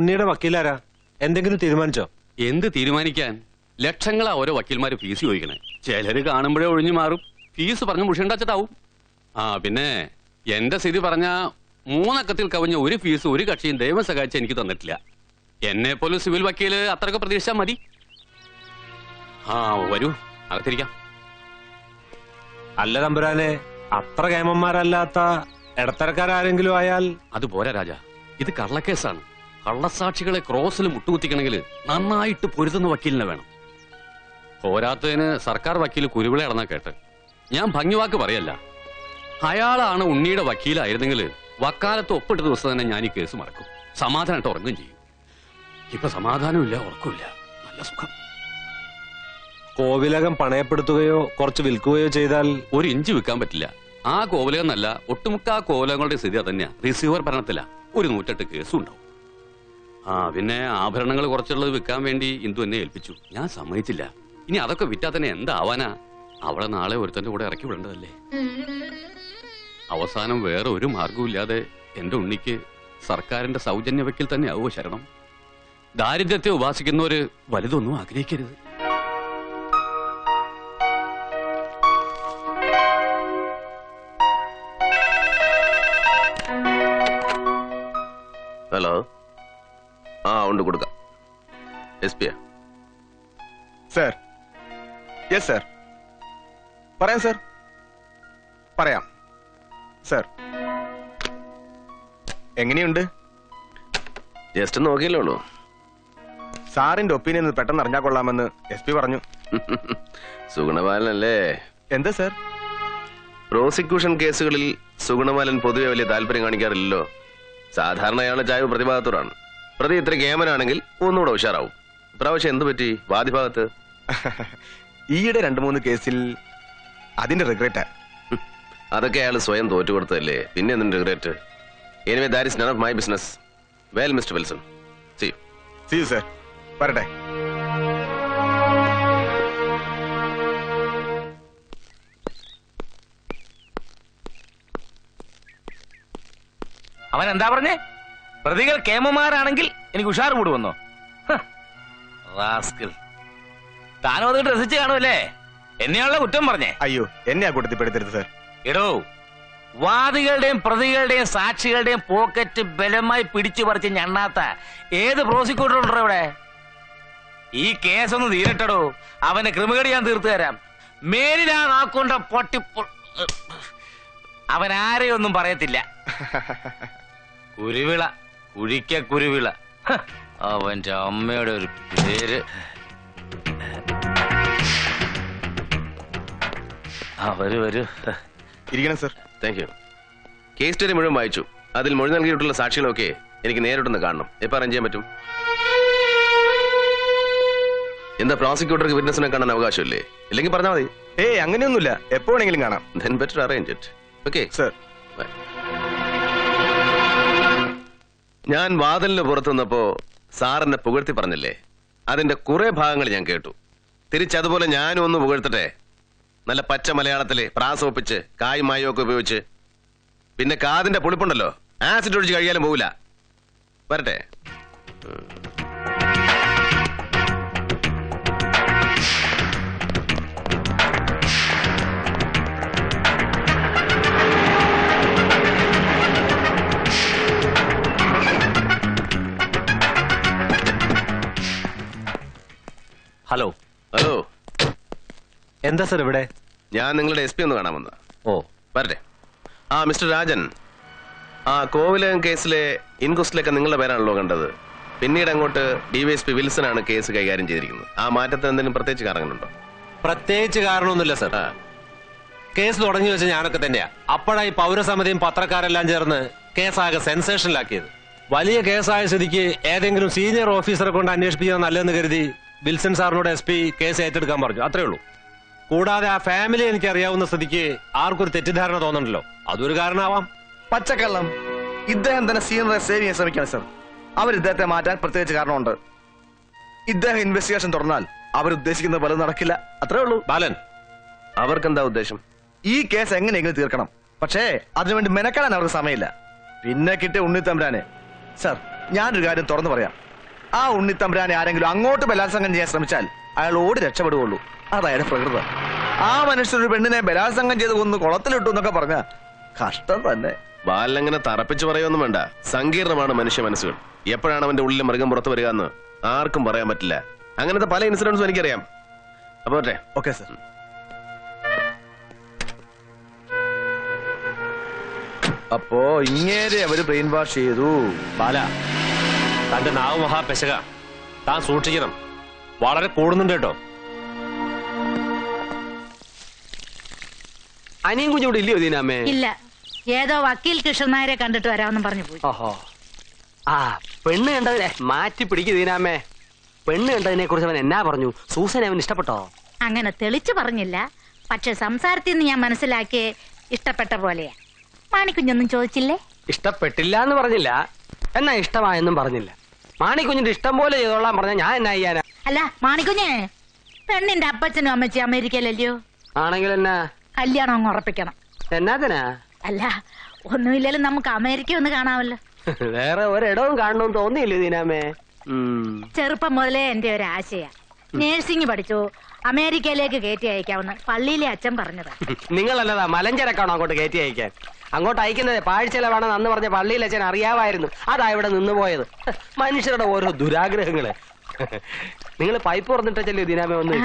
ഉണ്ണിയുടെ വക്കീലാരാ? എന്തെങ്കിലും തീരുമാനിച്ചോ? എന്ത് തീരുമാനിക്കാൻ? ലക്ഷങ്ങളാ ഓരോ വക്കീൽമാര് ഫീസ് ചോദിക്കണേ. ചിലര് കാണുമ്പോഴേ ഒഴിഞ്ഞു മാറും. ഫീസ് പറഞ്ഞ് മുഷിണ്ടാച്ചിട്ടാവും ആ പിന്നെ എന്റെ സ്ഥിതി പറഞ്ഞ മൂന്നക്കത്തിൽ കവിഞ്ഞ ഒരു ഫീസ് ഒരു കക്ഷിയും ദൈവം സഹായിച്ച് എനിക്ക് തന്നിട്ടില്ല. എന്നെ പോലും സിവിൽ വക്കീൽ അത്രയൊക്കെ പ്രതീക്ഷിച്ചാൽ മതി. ആ വരൂ. അകത്തിരിക്കാം. അല്ല തമ്പുരാനെ അത്ര കേമന്മാരല്ലാത്ത ഇടത്തരക്കാരെങ്കിലും ആയാൽ അത് പോരാ രാജ. ഇത് കള്ളക്കേസാണ്. കള്ളസാക്ഷികളെ ക്രോസിൽ മുട്ടുകുത്തിക്കണമെങ്കിൽ നന്നായിട്ട് പൊരുതുന്ന വക്കീലിനെ വേണം. പോരാത്തതിന് സർക്കാർ വക്കീൽ കുരുവിളെ അടന്നാ കേട്ട്. ഞാൻ ഭംഗിവാക്ക് പറയല്ല. അയാളാണ് ഉണ്ണിയുടെ വക്കീലായിരുന്നെങ്കിൽ വക്കാലത്ത് ഒപ്പിട്ട ദിവസം തന്നെ ഞാൻ ഈ കേസ് മറക്കും. സമാധാനമായിട്ട് ഉറങ്ങും ചെയ്യും. ഇപ്പൊ സമാധാനമില്ല ഉറക്കമില്ല നല്ല സുഖം. കോവിലകം പണയപ്പെടുത്തുകയോ കുറച്ച് വിൽക്കുകയോ ചെയ്താൽ ഒരു ഇഞ്ച് വിൽക്കാൻ പറ്റില്ല. ആ കോവിലകം എന്നല്ല ഒട്ടുമുക്ക ആ കോവലങ്ങളുടെ സ്ഥിതി അതന്നെയാ. റിസീവർ ഭരണത്തില. ഒരു നൂറ്റെട്ട് കേസും ഉണ്ടാവും. ആ പിന്നെ ആഭരണങ്ങൾ കുറച്ചുള്ളത് വിൽക്കാൻ വേണ്ടി ഇന്ദു എന്നെ ഏൽപ്പിച്ചു. ഞാൻ സമ്മതിച്ചില്ല. ഇനി അതൊക്കെ വിറ്റാ തന്നെ എന്താവാനാ? അവളെ നാളെ ഒരുത്തന്റെ കൂടെ ഇറക്കി വിടേണ്ടതല്ലേ? അവസാനം വേറെ ഒരു മാർഗവും എന്റെ ഉണ്ണിക്ക് സർക്കാരിന്റെ സൗജന്യ വെക്കിൽ തന്നെ ആവോ ശരണം? ദാരിദ്ര്യത്തെ ഉപാസിക്കുന്നവര് വലുതൊന്നും ആഗ്രഹിക്കരുത്. ഹലോ. ആ ഉണ്ട് കൊടുക്കാം എസ് പിയാ സർ. Yes sir. പറയാം സർ. പറയാം. സർ. എങ്ങനെയുണ്ട്? ജസ്റ്റ് നോക്കിയല്ലേ ഉള്ളൂ. സാറിന്റെ ഒപ്പീനിയൻ പെട്ടെന്ന് അറിഞ്ഞാൽ കൊള്ളാമെന്ന് എസ് പി പറഞ്ഞു. സുഗുണബാലനല്ലേ എന്താ സാർ? പ്രോസിക്യൂഷൻ കേസുകളിൽ സുഗുണബാലൻ പൊതുവെ വലിയ താല്പര്യം കാണിക്കാറില്ലല്ലോ. സാധാരണ അയാളുടെ ചായ പ്രതിഭാഗത്തോടാണ് പ്രതി ഇത്ര ഗേമനാണെങ്കിൽ ഒന്നുകൂടെ ഉഷാറാവും. ഇപ്രാവശ്യം എന്ത് പറ്റി? വാദിഭാഗത്ത്? ഈയിടെ രണ്ട് മൂന്ന് കേസിൽ അതിന്റെ റിഗ്രറ്റ്. അതൊക്കെ അയാൾ സ്വയം തോറ്റു കൊടുത്തതല്ലേ? പിന്നെ എന്തിന്റെ regret? Anyway that is none of my business well mister Wilson see see you sir വരട്ടെ. അവൻ എന്താ പറഞ്ഞേ? പ്രതികൾ കേമമാരാണെങ്കിൽ എനിക്ക് ഉഷാർ കൂടുവന്നോ വന്നോ. റാസ്കൽ. താനും അത് രസിച്ച് കാണുമല്ലേ എന്നെയാണല്ലോ കുറ്റം പറഞ്ഞേ. അയ്യോ എന്നെ ആ കൂട്ടത്തിൽ പെടുത്തരുത് സർ. എടോ വാദികളുടെയും പ്രതികളുടെയും സാക്ഷികളുടെയും പോക്കറ്റ് ബലമായി പിടിച്ചു പറിച്ച് ഞണ്ണാത്ത ഏത് പ്രോസിക്യൂട്ടർ ഉണ്ടോ ഇവിടെ? ഈ കേസൊന്ന് തീരട്ടടോ. അവന്റെ ക്രിമികടി ഞാൻ തീർത്തു തരാം. മേലിലാ നാക്കൊണ്ട പൊട്ടി അവൻ ആരെയൊന്നും പറയത്തില്ല. കുരുവിള. കുഴിക്ക കുരുവിള അവന്റെ അമ്മയുടെ ഒരു പേര്. ആ വരൂ വരൂ. ഇരിക്കണം sir. Thank you case study മുഴുവൻ വായിച്ചു. അതിൽ മൊഴി നൽകിയിട്ടുള്ള സാക്ഷികളൊക്കെ എനിക്ക് നേരിട്ടൊന്ന് കാണണം. എപ്പോൾ അറേഞ്ച് ചെയ്യാൻ പറ്റും? എന്താ പ്രോസിക്യൂട്ടർക്ക് വിറ്റ്നസിനെ കാണാൻ അവകാശമില്ലേ? ഇല്ലെങ്കിൽ പറഞ്ഞാൽ മതി. ഏയ് അങ്ങനെയൊന്നുമില്ല. എപ്പോ വേണമെങ്കിലും കാണാം. Then better arrange it okay sir. ഞാൻ വാതിലിന് പുറത്തു നിന്നപ്പോ സാറിനെ പുകഴ്ത്തി പറഞ്ഞില്ലേ? അതിന്റെ കുറെ ഭാഗങ്ങൾ ഞാൻ കേട്ടു. തിരിച്ചതുപോലെ ഞാനും ഒന്ന് പുകഴ്ത്തട്ടെ? നല്ല പച്ച മലയാളത്തിൽ പ്രാസോപ്പിച്ച് കായ് മായും ഒക്കെ ഉപയോഗിച്ച്. പിന്നെ കാതിന്റെ പുളിപ്പുണ്ടല്ലോ? ആസിഡ് ഒഴിച്ച് കഴിയാലും പോവില്ല. വരട്ടെ. എന്താ സാർ ഇവിടെ? ഞാൻ നിങ്ങളുടെ എസ് പി ഒന്ന് കാണാൻ വന്നതാ. ഓ. വരട്ടെ. ആ മിസ്റ്റർ രാജൻ. ആ കോവിലകം കേസിലെ ഇൻക്വസ്റ്റിലൊക്കെ നിങ്ങളുടെ പേരാണല്ലോ കണ്ടത്. പിന്നീട് അങ്ങോട്ട് ഡിവൈഎസ്പി വിൽസൺ ആണ് കേസ് കൈകാര്യം ചെയ്തിരിക്കുന്നത്. ആ മാറ്റത്തിന് എന്തെങ്കിലും പ്രത്യേകിച്ച് കാരണങ്ങളുണ്ടോ? പ്രത്യേകിച്ച് കാരണമൊന്നുമില്ല സർ. ആ. കേസ് തുടങ്ങി വെച്ച ഞാനൊക്കെ തന്നെയാ. അപ്പോഴായി പൗരസമിതിയും പത്രക്കാരെല്ലാം ചേർന്ന് കേസാകെ സെൻസേഷനിലാക്കിയത്. വലിയ കേസായ സ്ഥിതിക്ക് ഏതെങ്കിലും സീനിയർ ഓഫീസറെ കൊണ്ട് അന്വേഷിപ്പിക്കുന്നത് നല്ലതെന്ന് കരുതി വിൽസൺ സാറിനോട് എസ് പി കേസ് ഏറ്റെടുക്കാൻ പറഞ്ഞു. അത്രേ ഉള്ളൂ. കൂടാതെ ആ ഫാമിലി എനിക്ക് അറിയാവുന്ന സ്ഥിതിക്ക് ആർക്കൊരു തെറ്റിദ്ധാരണ തോന്നണ്ടല്ലോ? അതൊരു കാരണമാവാം. പച്ചക്കള്ളം. ഇദ്ദേഹം തന്നെ സീനിയർ സേവ് ചെയ്യാൻ ശ്രമിക്കണം സർ. അവർ ഇദ്ദേഹത്തെ മാറ്റാൻ പ്രത്യേകിച്ച് കാരണമുണ്ട്. ഇദ്ദേഹം ഇൻവെസ്റ്റിഗേഷൻ തുറന്നാൽ അവരുദ്ദേശിക്കുന്ന പോലെ നടക്കില്ല. അത്രേ ഉള്ളൂ. ബാലൻ. അവർക്കെന്താ ഉദ്ദേശം? ഈ കേസ് എങ്ങനെയെങ്കിലും തീർക്കണം. പക്ഷേ അതിനുവേണ്ടി മെനക്കെടാൻ അവർക്ക് സമയമില്ല. പിന്നെ കിട്ടിയ ഉണ്ണിത്തമ്പരാന്. സർ ഞാനൊരു കാര്യം തുറന്നു പറയാം. ആ ഉണ്ണിത്തമ്പുരാനെ ആരെങ്കിലും അങ്ങോട്ട് ബലാത്സംഗം ചെയ്യാൻ ശ്രമിച്ചാൽ അയാൾ ഓടി രക്ഷപ്പെടുകയുള്ളൂ. അതയാളുടെ പ്രകൃതം. ആ മനുഷ്യനൊരു പെണ്ണിനെ ബലാത്സംഗം ചെയ്ത് കൊന്ന് കുളത്തിലിട്ടു എന്നൊക്കെ പറഞ്ഞ കഷ്ടം തന്നെ. ബാലങ്ങനെ തറപ്പിച്ചു പറയൊന്നും വേണ്ട. സങ്കീർണമാണ് മനുഷ്യ മനസ്സുകൾ. എപ്പോഴാണ് അവന്റെ ഉള്ളിൽ മൃഗം പുറത്തു വരിക എന്ന് ആർക്കും പറയാൻ പറ്റില്ല. അങ്ങനത്തെ പല ഇൻസിഡൻസും എനിക്കറിയാം. അപ്പൊ പറ്റേ ഓക്കെ സർ. അപ്പോ ഇങ്ങേരെ അവർ ബ്രെയിൻ വാഷ് ചെയ്തു. ബാല തന്റെ നാവ് മഹാപെശക താൻ സൂക്ഷിക്കണം. വളരെ കൂടുന്നുണ്ട് കേട്ടോ. അനിയും കുഞ്ഞു ഇവിടെ ഇല്ലയോ ദീനാമേ ഇല്ല. ഏതോ വക്കീൽ കൃഷ്ണൻ നായരെ കണ്ടിട്ട് വരാമെന്നും പറഞ്ഞു പോയി. ഓഹോ ആ പെണ്ണ് കണ്ടതിനെ മാറ്റി പിടിക്കു ദീനാമേ പെണ്ണ് കണ്ടതിനെ കുറിച്ച് അവൻ എന്നാ പറഞ്ഞു? സൂസനെ അവൻ ഇഷ്ടപ്പെട്ടോ? അങ്ങനെ തെളിച്ചു പറഞ്ഞില്ല. പക്ഷെ സംസാരത്തിൽ നിന്ന് ഞാൻ മനസ്സിലാക്കിയ ഇഷ്ടപ്പെട്ട പോലെയാ. മാണിക്കുഞ്ഞൊന്നും ചോദിച്ചില്ലേ? ഇഷ്ടപ്പെട്ടില്ല എന്ന് പറഞ്ഞില്ല. എന്നാ ഇഷ്ടമായെന്നും പറഞ്ഞില്ല. മാണിക്കുഞ്ഞിന്റെ ഇഷ്ടം പോലെ ചെയ്തോളാൻ പറഞ്ഞ ഞാൻ എന്നാ ചെയ്യാനാ? അല്ല മാണിക്കുഞ്ഞേ. പെണ്ണിന്റെ അപ്പച്ചനും അമ്മച്ചി അമേരിക്കയിലല്ലയോ? ആണെങ്കിൽ എന്നാ? കല്യാണം അങ്ങ് ഉറപ്പിക്കണം. എന്നാത്തിനാ അല്ല ഒന്നുമില്ലാലും നമുക്ക് അമേരിക്ക ഒന്ന് കാണാമല്ലോ. വേറെ ഒരിടവും കാണണമെന്ന് തോന്നിയില്ലേ ദീനാമേ. ചെറുപ്പം മുതലേ എന്റെ ഒരു ആശയ. നേഴ്സിംഗ് പഠിച്ചു. അമേരിക്കയിലേക്ക് കയറ്റി അയക്കാമെന്ന് പള്ളിയിലെ അച്ഛൻ പറഞ്ഞതാ. നിങ്ങളല്ലതാ മലഞ്ചരക്കാണോ അങ്ങോട്ട് കയറ്റി അയക്കാൻ? അങ്ങോട്ട് അയക്കുന്നത് പാഴ്ചെലവാണെന്ന് അന്ന് പറഞ്ഞ പള്ളിയിൽ അച്ഛൻ അറിയാമായിരുന്നു. അതാ ഇവിടെ നിന്ന് പോയത്. മനുഷ്യരുടെ ഓരോ ദുരാഗ്രഹങ്ങൾ. നിങ്ങൾ പൈപ്പ് തുറന്നിട്ടല്ലേ ദിനാമേ ഒന്ന്.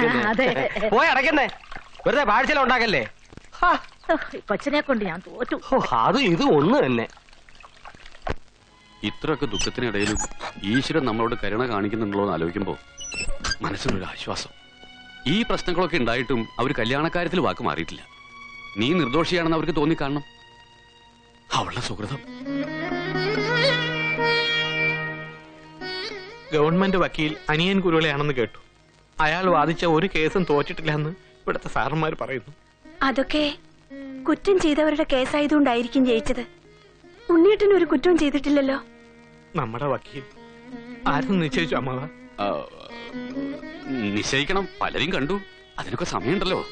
പോയി അടയ്ക്കുന്നേ. വെറുതെ പാഴ്ചെല ഉണ്ടാക്കല്ലേ? കൊച്ചിനെ കൊണ്ട് ഞാൻ തോറ്റു. അത് ഇത് ഒന്ന് തന്നെ. ഇത്രയൊക്കെ ദുഃഖത്തിനിടയിലും ഈശ്വരൻ നമ്മളോട് കരുണ കാണിക്കുന്നുണ്ടല്ലോ എന്ന് ആലോചിക്കുമ്പോൾ മനസ്സിനൊരു ആശ്വാസം. ഈ പ്രശ്നങ്ങളൊക്കെ ഉണ്ടായിട്ടും അവർ കല്യാണക്കാര്യത്തിൽ വാക്ക് മാറിയിട്ടില്ല. നീ നിർദോഷിയാണെന്ന് അവർക്ക് തോന്നി കാണണം. അവളുടെ സുഹൃതം. ഗവൺമെന്റ് വക്കീൽ അനിയൻ കുരുളയാണെന്ന് കേട്ടു. അയാൾ വാദിച്ച ഒരു കേസും തോറ്റിട്ടില്ലെന്ന് ഇവിടുത്തെ സാറന്മാർ പറയുന്നു. അതൊക്കെ കുറ്റം ചെയ്തവരുടെ കേസായതുകൊണ്ടായിരിക്കും ജയിച്ചത്. ഉണ്ണിയേട്ടൻ ഒരു കുറ്റവും ചെയ്തിട്ടില്ലല്ലോ. നമ്മുടെ വക്കീൽ. ആരും നിശ്ചയിച്ചു അമ്മാവ? ആ, നിശ്ചയിക്കണം. പലരും കണ്ടു. അതിനൊക്കെ സമയമുണ്ടല്ലോ.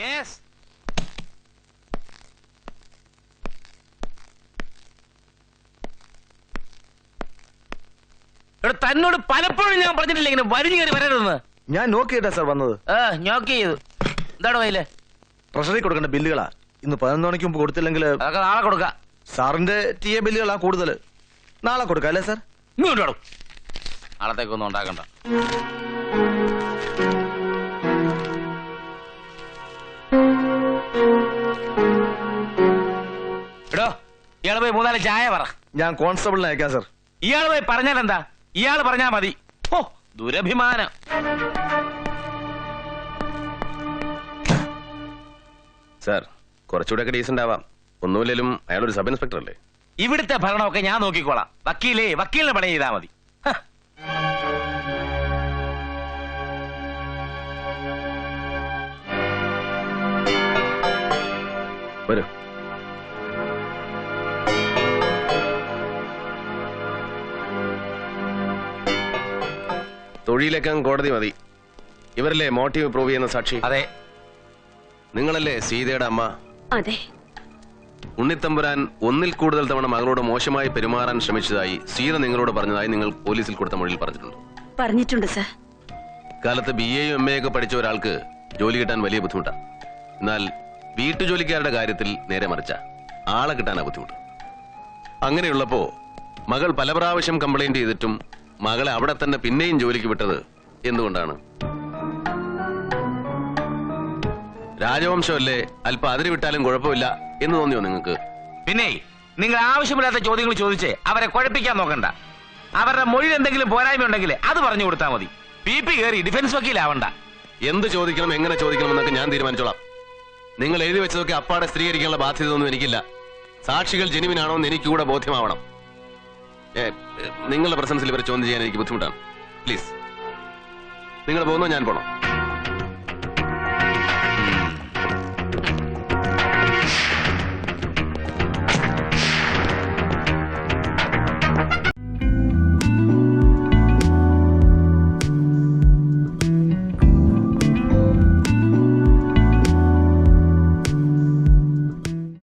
യെസ് എടാ തന്നോട് പലപ്പോഴും ഞാൻ പറഞ്ഞിട്ടില്ല ഇങ്ങനെ വരിഞ്ഞു കയറി വരരുതെന്ന്. ഞാൻ നോക്കിയിട്ടാ സാർ വന്നത്. ആ നോക്ക് ചെയ്തു. എന്താണ് വയ്യിൽ ട്രഷറി കൊടുക്കേണ്ട ബില്ലുകളാ. ഇന്ന് പതിനൊന്ന് മണിക്ക് മുമ്പ് കൊടുത്തില്ലെങ്കിൽ അതൊക്കെ നാളെ കൊടുക്കാം. സാറിന്റെ ടി എ ബില്ലുകളാ കൂടുതൽ നാളെ കൊടുക്കാം അല്ലേ സാർ ഇങ്ങോട്ട് നാളത്തേക്കൊന്നും ഉണ്ടാക്കണ്ട. എടോ ഇയാൾ പോയി മൂന്നാൽ ചായ പറ. ഞാൻ കോൺസ്റ്റബിളിനെ അയക്കാം സാർ. ഇയാൾ പോയി പറഞ്ഞാൽ എന്താ? ഇയാൾ പറഞ്ഞാ മതി. ഓ ദുരഭിമാനം. സാർ കുറച്ചുകൂടെ ഡീസന്റ് ആവാം. അയാൾ ഒരു സബ് ഇൻസ്പെക്ടർ അല്ലേ ഇവിടുത്തെ ഭരണമൊക്കെ ഞാൻ നോക്കിക്കോളാം. വക്കീലേ വക്കീലിന് പണി ചെയ്താൽ മതി. വരൂ. തൊഴിലേക്കാൻ കോടതി മതി. ഇവരല്ലേ മോട്ടീവ് പ്രൂവ് ചെയ്യുന്ന സാക്ഷി? അതെ. നിങ്ങളല്ലേ സീതയുടെ അമ്മ? അതെ. ഉണ്ണിത്തമ്പുരാൻ ഒന്നിൽ കൂടുതൽ തവണ മകളോട് മോശമായി പെരുമാറാൻ ശ്രമിച്ചതായി സീത നിങ്ങളോട് പറഞ്ഞതായി നിങ്ങൾ പോലീസിൽ കൊടുത്ത മൊഴിയിൽ പറഞ്ഞിട്ടുണ്ട്. പറഞ്ഞിട്ടുണ്ട് സർ. കാലത്ത് ബി എയും എം എ ഒക്കെ പഠിച്ച ഒരാൾക്ക് ജോലി കിട്ടാൻ വലിയ ബുദ്ധിമുട്ടാണ് എന്നാൽ വീട്ടുജോലിക്കാരുടെ കാര്യത്തിൽ നേരെ മറിച്ച ആളെ കിട്ടാനാ ബുദ്ധിമുട്ട്. അങ്ങനെയുള്ളപ്പോ മകൾ പല പ്രാവശ്യം കംപ്ലൈന്റ് ചെയ്തിട്ടും മകളെ അവിടെ തന്നെ പിന്നെയും ജോലിക്ക് വിട്ടത് എന്തുകൊണ്ടാണ്? രാജവംശമല്ലേ അല്പം അതിര് വിട്ടാലും കുഴപ്പമില്ല എന്ന് തോന്നിയോ നിങ്ങൾക്ക്? പിന്നെ നിങ്ങൾ ആവശ്യമില്ലാത്ത ചോദ്യങ്ങൾ ചോദിച്ച് അവരെ കുഴപ്പിക്കാൻ നോക്കണ്ട. അവരുടെ മൊഴി എന്തെങ്കിലും പോരായ്മ ഉണ്ടെങ്കിൽ അത് പറഞ്ഞു കൊടുത്താൽ മതി. പി പി കയറി ഡിഫൻസ് വക്കീലാവണ്ട. എന്ത് ചോദിക്കണം എങ്ങനെ ചോദിക്കണം എന്നൊക്കെ ഞാൻ തീരുമാനിച്ചോളാം. നിങ്ങൾ എഴുതി വെച്ചതൊക്കെ അപ്പാടെ സ്ത്രീകരിക്കാനുള്ള ബാധ്യത ഒന്നും എനിക്കില്ല. സാക്ഷികൾ ജെനുവിനാണോ എന്ന് എനിക്ക് കൂടെ ബോധ്യമാവണം നിങ്ങളുടെ പ്രസൻസിൽ ഇവരെ ചോദ്യം ചെയ്യാൻ എനിക്ക് ബുദ്ധിമുട്ടാണ്. പ്ലീസ്. നിങ്ങൾ പോകുന്നോ ഞാൻ പോണോ?